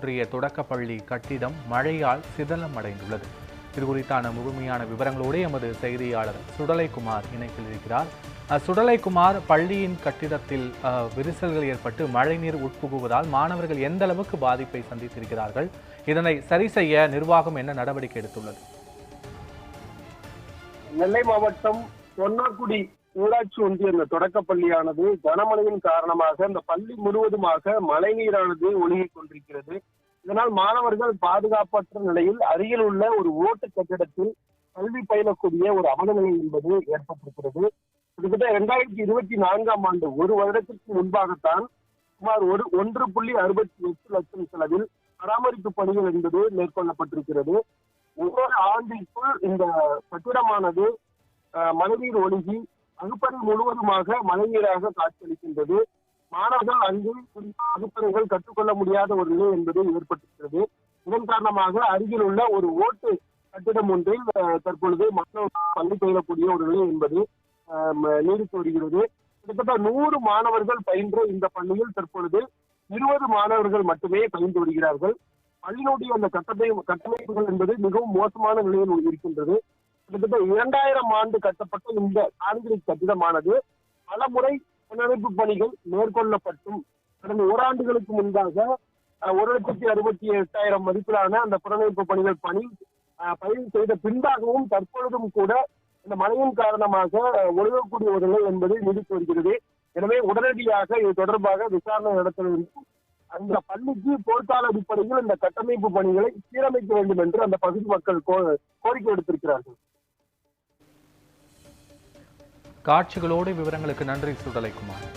ஒன்றிய தொடக்கப்பள்ளி கட்டிடம் மழையால் சிதலம் அடைந்துள்ளது இது குறித்தான முழுமையான விவரங்களோடு எமது செய்தியாளர் சுடலைக்குமார் இணைப்பில் இருக்கிறார். சுடலைக்குமார் பள்ளியின் கட்டிடத்தில் விரிசல்கள் ஏற்பட்டு மழைநீர் உட்புகுவதால் மாணவர்கள் எந்த அளவுக்கு பாதிப்பை சந்தித்திருக்கிறார்கள்? இதனை சரி செய்ய நிர்வாகம் என்ன நடவடிக்கை எடுத்துள்ளது? நெல்லை மாவட்டம் பொன்னாக்குடி ஊராட்சி ஒன்றிய அந்த தொடக்கப் பள்ளியானது கனமழையின் காரணமாக இந்த பள்ளி முழுவதுமாக மழைநீரானது ஒழுகிக் கொண்டிருக்கிறது. இதனால் மாணவர்கள் பாதுகாப்பற்ற நிலையில் அருகில் உள்ள ஒரு ஓட்டு கட்டிடத்தில் கல்வி பயிலக்கூடிய ஒரு அவலநிலை என்பது ஏற்பட்டிருக்கிறது. கிட்டத்தட்ட இரண்டாயிரத்தி இருபத்தி நான்காம் ஆண்டு ஒரு வருடத்திற்கு முன்பாகத்தான் சுமார் ஒரு ஒன்று புள்ளி அறுபத்தி எட்டு லட்சம் செலவில் பராமரிப்பு பணிகள் என்பது மேற்கொள்ளப்பட்டிருக்கிறது. ஒவ்வொரு ஆண்டிற்குள் இந்த கட்டிடமானது அஹ், மழைநீர் ஒழுகி வகுப்பறை முழுவதுமாக மழைநீராக காட்சியளிக்கின்றது. மாணவர்கள் அங்கு குறிப்பாக வகுப்பறைகள் கற்றுக்கொள்ள முடியாத ஒரு நிலை என்பது ஏற்பட்டிருக்கிறது. இதன் காரணமாக அருகில் உள்ள ஒரு ஓட்டு கட்டிடம் ஒன்றில் தற்பொழுது மாணவர்கள் பள்ளி பயிலக்கூடிய ஒரு நிலை என்பது நீடித்து வருகிறது. கிட்டத்தட்ட நூறு மாணவர்கள் பயின்ற இந்த பள்ளியில் தற்பொழுது இருபது மாணவர்கள் மட்டுமே பயின்று வருகிறார்கள். பள்ளியினுடைய அந்த கட்டமை கட்டமைப்புகள் என்பது மிகவும் மோசமான நிலையில் இருக்கின்றது. கிட்டத்தட்ட இரண்டாயிரம் ஆண்டு கட்டப்பட்ட இந்த கான்கிரீட் கட்டிடமானது பல முறை புனரமைப்பு பணிகள் மேற்கொள்ளப்பட்டும். கடந்த ஓராண்டுகளுக்கு முன்பாக ஒரு லட்சத்தி அறுபத்தி எட்டாயிரம் மதிப்பிலான அந்த புனரமைப்பு பணிகள் பணி அஹ், செய்த பின்பாகவும் தற்பொழுதும் கூட இந்த மழையின் காரணமாக ஒழுகக்கூடிய ஒரு நிலை என்பது நீடித்து வருகிறது. எனவே உடனடியாக இது தொடர்பாக விசாரணை நடத்த வேண்டும். அந்த பள்ளிக்கு போர்க்கால அடிப்படையில் இந்த கட்டமைப்பு பணிகளை சீரமைக்க வேண்டும் என்று அந்த பகுதி மக்கள் கோ- கோரிக்கை விடுத்திருக்கிறார்கள். காட்சிகளோடு விவரங்களுக்கு நன்றி சுடலைக்குமார்